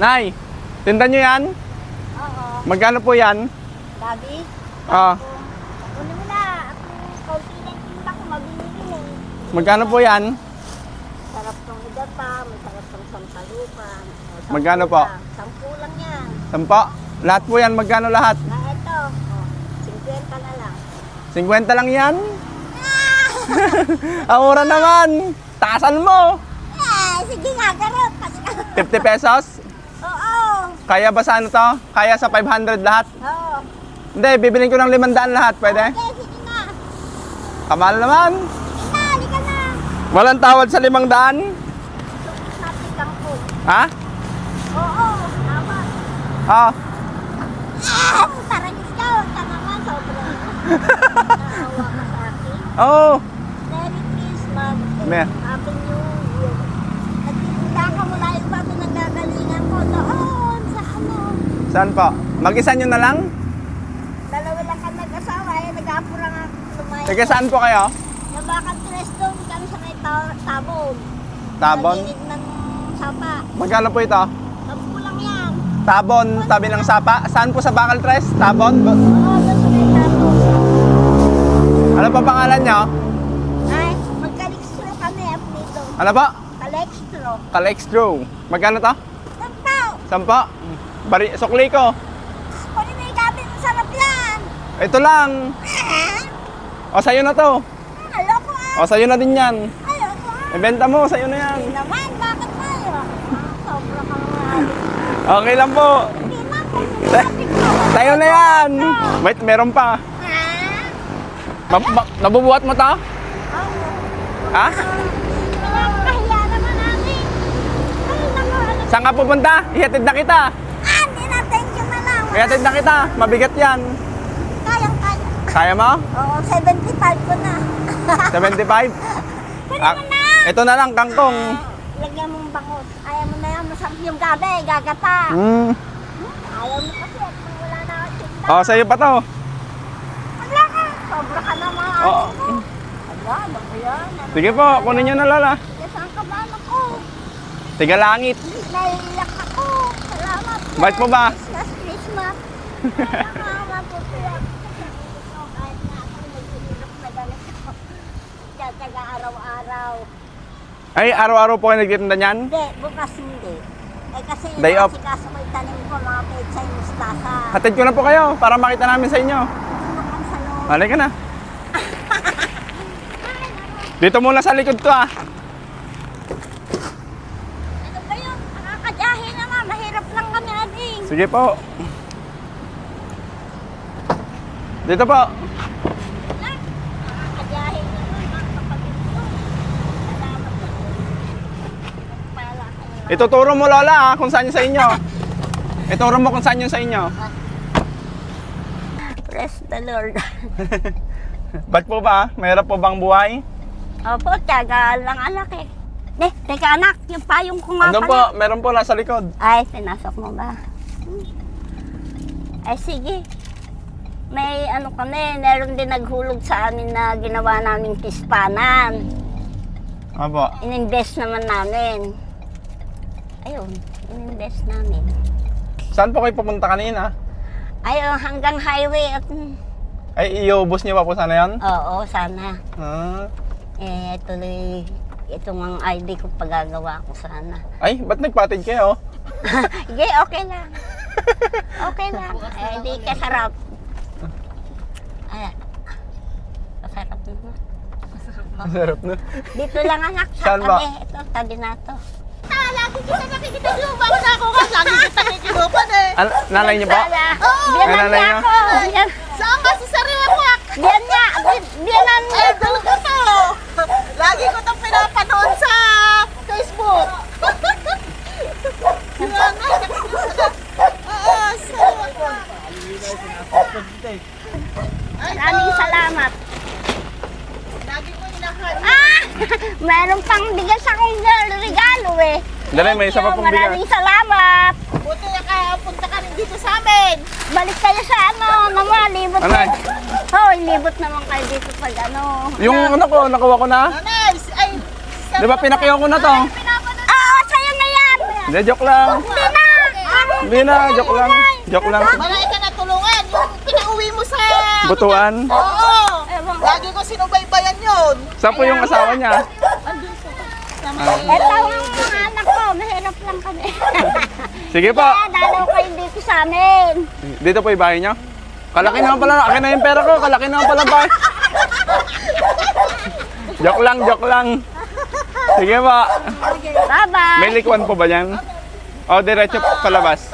Nay, tinda nyo yan? Oo. Magkano po yan? Lagi? Ah, Kunin mo na. Ako, kaunti lang ko, mabibili eh. magkano po yan? Sarap tong idapa, masarap tong sampalupan. O, Magkano po? lang. Sampu lang yan. Sampo. Lahat po yan, magkano lahat? Na ito, oh, 50 na lang. 50 lang yan? Ang mura naman! Taasan mo! Eh, sige nga, karot. Kasi, 50 pesos? Oo. Kaya ba sa ano to? Kaya sa 500 lahat? Oo. Hindi, bibilin ko ng 500 lahat, pwede? Okay, sige nga. Kamal naman. Sige na, halika na. Walang tawad sa 500? Sukis natin kang po. Ha? Oo, tama. Ah, Ah, tarangis ka. Ka naman, sobrang. Naawa ka sa akin. oh. Merry Christmas. Me- Happy New Year. Nagtitinda ka mula yung bago nagagalingan ko ano. Saan po? Mag-isa nyo na lang? Dalawa lang kami nag-asawa eh. Nag-apura nga lumayan. Taga saan po kayo? Nabakan tres doon kami sa may ta- tabon. Tabon? Nagilid ng sapa. Magkano po ito? Sampu lang yan. Tabon, tabi ng sapa. Saan po sa Bakal Tres? Tabon? Oo, doon sa may tabon. Ano pa pangalan nyo? Ay, magkalextro kami dito. Ano po? Kalextro. Kalextro. Magkano to? Sampaw! Sampo. Bari, sukli ko. Kunin mo yung gabi, masarap yan. Ito lang. Ah, O, sa'yo na to. Ayoko ah. O, sa'yo na din yan. Ayoko ah. Ibenta mo, sa'yo na yan. Hindi naman, bakit tayo? Ah, Sobra kang. Okay lang po. Hindi na, Sa'yo na yan. Wait, meron pa. Ah? Ma- ma- nabubuhat mo? Ha? Namin. Ay, naku, ano? Saan ka pupunta? Ihatid na kita. Ah, hindi na, thank you na lang. Ihatid na kita. Mabigat yan. Kayang kaya. Kaya mo? Oo, 75 ko na. 75? Kunin Ah, mo na. ito na lang, kangkong. Lagyan mong bangus. Ayaw mo na yan, masarap yung gabi, gagata. Hmm. Ayaw mo kasi, kung wala na ako tinta. O, sa'yo pa to. Wala ka. Sobra ka naman. Oo. Wala, ano ba yan? Ano Sige po, kunin nyo na lala. Sige, saan ka ba ako? Tiga langit. Naiiyak ako. Salamat. Bakit po ba? Christmas, Salamat po sila. Kahit na ako na araw-araw. Ay, araw-araw po kayo nagtitinda niyan? Hindi, bukas hindi. Eh kasi Day off. kaso may tanim ko mga pechay mustasa. Hatid ko na po kayo para makita namin sa inyo. Nakan sa loob. Halika na. Dito muna sa likod to ah. Ano ba yun? Nakakadyahe naman. Mahirap lang kami ading. Sige po. Dito po. Nakakadyahe naman. Mga kapatid ko. Salamat po. Pala ka naman. Ituturo mo lola ah, kung saan yung sa inyo. Ituro mo kung saan yung sa inyo. Bless the Lord. Ba't po ba? Mahirap po bang buhay? Opo, tiyaga lang anak eh. Ne, teka anak, yung payong ko nga Andun po, pala. meron po nasa likod. Ay, pinasok mo ba? Ay, sige. May ano kami, meron din naghulog sa amin na ginawa naming kispanan. Opo. Ininvest naman namin. Ayun, ininvest namin. Saan po kayo pupunta kanina? Ayun, hanggang highway at... Ay, iubos niyo pa po sana yan? Oo, sana. Ah. Eh, tuloy, itong ang ID ko pagagawa ko sana. Ay, ba't nagpatid kayo? Sige, okay lang. Okay lang. Eh, di kasarap. Ay, kasarap naman. Ang sarap na. Dito lang anak, sa Saan ba? tabi. Ito, tabi na to. Ah, lagi kita nakikita lumang na ako ka. Lagi kita nakikinupan eh. An- nanay niyo? Wala. Oo. Biyanan Nanay niya niyo? ako. Biyan, Saan ka si Sariwak? biyan niya. bi- Biyanan niya. Eh, dalawa ko to. Lagi ko itong pinapanood sa Facebook. Yan na. Oo, Sariwak. Maraming salamat. Lagi ko inahan. Ah! Meron pang bigas akong regalo eh. Dali, may isa pa pong bigas. Maraming salamat. Buti nakapunta ka rin dito sa amin. Balik kayo sa ano, naman, libot Anay? Hoy, libot naman kayo dito pag ano. Yung ano ko, nakuha ko na. Nanay, ay, Di ba pinakiyaw ko na to? Oo, sa'yo na yan. Hindi, joke lang. Hindi na. Hindi na, joke lang. Joke lang. Marami ka na tulungan. Yung pinauwi mo sa... Butuan. Oo. Lagi ko sinubaybayan yun. Saan po yung asawa niya? Ito ang mga anak ko, mahirap lang kami. Sige po. Kaya dalaw kayo dito sa amin. Dito po yung bahay niyo? Kalaki naman pala. Akin na yung pera ko. Kalaki naman pala bahay. joke lang, joke lang. Sige po. Bye-bye. May likuan po ba yan? O, diretso palabas.